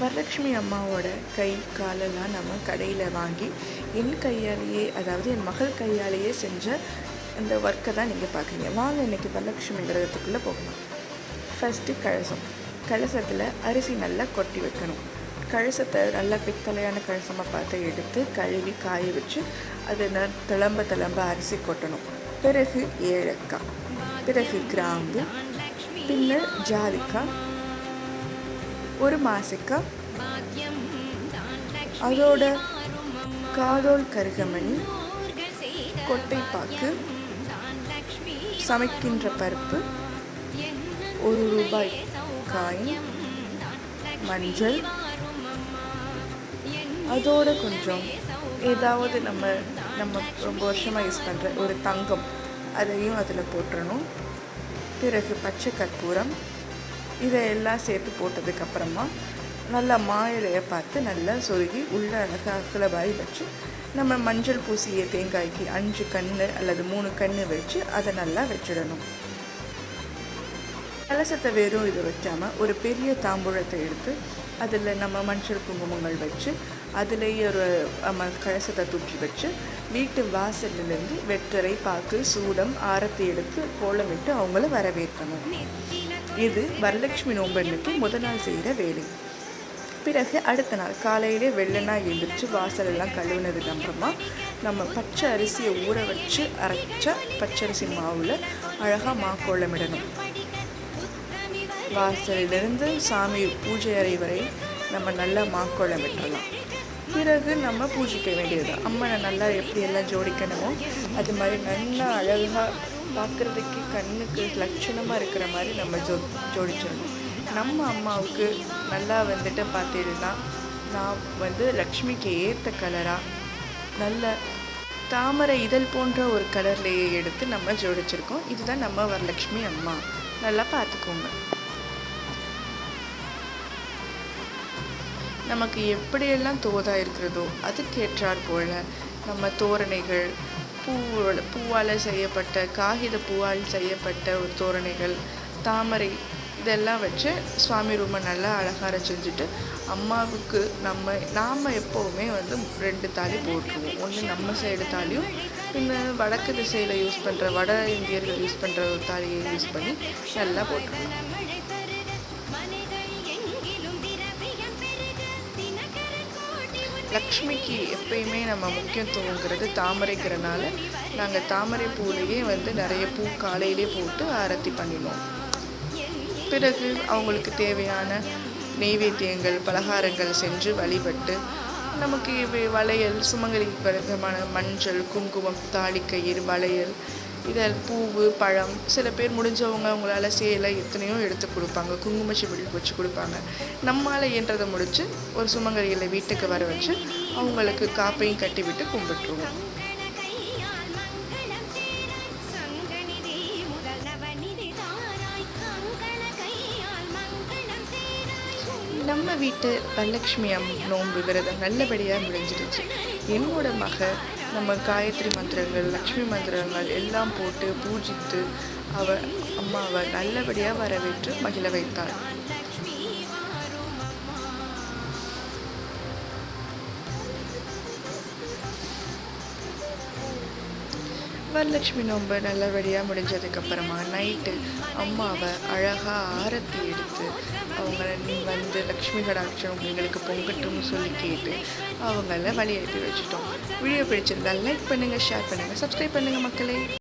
வரலட்சுமி அம்மாவோட கை காலெல்லாம் நம்ம கடையில் வாங்கி என் கையாலேயே அதாவது என் மகள் கையாலேயே செஞ்ச அந்த ஒர்க்கை தான் நீங்கள் பார்க்குறீங்க வாங்க இன்றைக்கி வரலட்சுமி கிரகத்துக்குள்ளே போகலாம். ஃபஸ்ட்டு கழசம் கழசத்தில் அரிசி நல்லா கொட்டி வைக்கணும். கழசத்தை நல்லா பித்தளையான கழசமாக பார்த்து எடுத்து கழுவி காய வச்சு அதை ந திளம்ப திளம்ப அரிசி கொட்டணும். பிறகு ஏலக்காய். பிறகு கிராம்பு. பின்னர் ஜாதிக்காய். ஒரு மாசிக்காய் அதோட காதோல் கருகமணி கொட்டைப்பாக்கு சமைக்கின்ற பருப்பு ஒரு ரூபாய் காயின் மஞ்சள். அதோட கொஞ்சம் ஏதாவது நம்ம நம்ம ரொம்ப வருஷமாக யூஸ் பண்ணுற ஒரு தங்கம். அதையும் அதில் போட்டுறணும். பிறகு பச்சை கற்பூரம் இதை எல்லாம் சேர்த்து போட்டதுக்கப்புறமா நல்லா மா இலையை பார்த்து நல்லா சொருகி உள்ள அழகாக அகலபாய் வச்சு நம்ம மஞ்சள் பூசிய தேங்காய்க்கு அஞ்சு கன்று அல்லது மூணு கன்று வச்சு அதை நல்லா வச்சிடணும். கலசத்தை வெறும் இதை வைக்காமல் ஒரு பெரிய தாம்பூலத்தை எடுத்து அதில் நம்ம மஞ்சள் குங்குமங்கள் வச்சு அதுலேயே ஒரு நம்ம கலசத்தை தூக்கி வச்சு வீட்டு வாசல்லேருந்து வெற்றரை பாக்கு சூடம் ஆரத்தி எடுத்து கோலமிட்டு அவங்கள வரவேற்கணும். இது வரலட்சுமி நோம்பன்னைக்கு முதல் நாள் செய்கிற வேலை. பிறகு அடுத்த நாள் காலையிலே வெள்ளனா எழுந்திரிச்சு வாசலெல்லாம் கழுவுனதுக்கு அப்புறமா நம்ம பச்சை அரிசியை ஊற வச்சு அரைச்ச பச்சரிசி மாவில் அழகாக மாக்கோளமிடணும் வாசலிலிருந்து சாமி பூஜை அறை வரை நம்ம நல்லா மாக்கோளம் விட்டுறலாம். பிறகு நம்ம பூஜிக்க வேண்டியது அம்மனை நல்லா எப்படி எல்லாம் ஜோடிக்கணுமோ அது மாதிரி நல்லா அழகாக பார்க்குறதுக்கு கண்ணுக்கு லட்சணமாக இருக்கிற மாதிரி நம்ம ஜோ ஜோடிச்சிடணும் நம்ம அம்மாவுக்கு நல்லா வந்துட்டு பார்த்தீங்கன்னா நான் வந்து லக்ஷ்மிக்கு ஏற்ற கலராக நல்ல தாமரை இதழ் போன்ற ஒரு கலர்லேயே எடுத்து நம்ம ஜோடிச்சிருக்கோம். இதுதான் நம்ம வரலக்ஷ்மி அம்மா. நல்லா பார்த்துக்கோங்க. நமக்கு எப்படியெல்லாம் தோதா இருக்கிறதோ அதுக்கேற்றாற் போல் நம்ம தோரணைகள் பூவோட பூவால் செய்யப்பட்ட காகித பூவால் செய்யப்பட்ட ஒரு தோரணைகள் தாமரை இதெல்லாம் வச்சு சுவாமி ரூமை நல்லா அலங்காரம் செஞ்சுட்டு அம்மாவுக்கு நம்ம நாம் எப்போவுமே வந்து ரெண்டு தாலி போட்டுருவோம். ஒன்று நம்ம சைடு தாலியும் பின்ன வடக்கு திசையில் யூஸ் பண்ணுற வட இந்தியர்கள் யூஸ் பண்ணுற ஒரு தாலியை யூஸ் பண்ணி நல்லா போட்டுருவோம். லக்ஷ்மிக்கு எப்பயுமே நம்ம முக்கியத்துவங்கிறது தாமரைக்கிறனால நாங்கள் தாமரை பூலையே வந்து நிறைய பூ காலையிலே போட்டு ஆரத்தி பண்ணிடுவோம் பிறகு அவங்களுக்கு தேவையான நெய்வேத்தியங்கள் பலகாரங்கள் செஞ்சு வழிபட்டு நமக்கு வளையல் சுமங்கலி விதமான மஞ்சள் குங்குமம் தாலிக்கயிறு வளையல் இதில் பூவு பழம் சில பேர் முடிஞ்சவங்க அவங்களால சேலை எத்தனையோ எடுத்து கொடுப்பாங்க. குங்கும சிமிழ் வச்சு கொடுப்பாங்க. நம்மால் இயன்றதை முடித்து ஒரு சுமங்கலிகளை வீட்டுக்கு வர வச்சு அவங்களுக்கு காப்பையும் கட்டிவிட்டு கும்பிட்டுருவோம். நம்ம வீட்டு வரலட்சுமி அம் நோன்பு விரதம் நல்லபடியாக முடிஞ்சிருச்சு என்னோட மக நம்ம காயத்ரி மந்திரங்கள் லக்ஷ்மி மந்திரங்கள் எல்லாம் போட்டு பூஜித்து அவ அம்மாவை நல்லபடியாக வரவேற்று மகிழ வைத்தாள். வரலட்சுமி நோன்பு நல்லபடியாக முடிஞ்சதுக்கப்புறமா நைட்டு அம்மாவை அழகாக ஆரத்தி எடுத்து அவங்கள நீ வந்து லக்ஷ்மி கடாட்சம் எங்களுக்கு பொங்கட்டும்னு சொல்லி கேட்டு அவங்கள வழி அனுப்பி வச்சுட்டோம். வீடியோ பிடிச்சிருந்தா லைக் பண்ணுங்கள் ஷேர் பண்ணுங்கள் சப்ஸ்கிரைப் பண்ணுங்கள் மக்களே.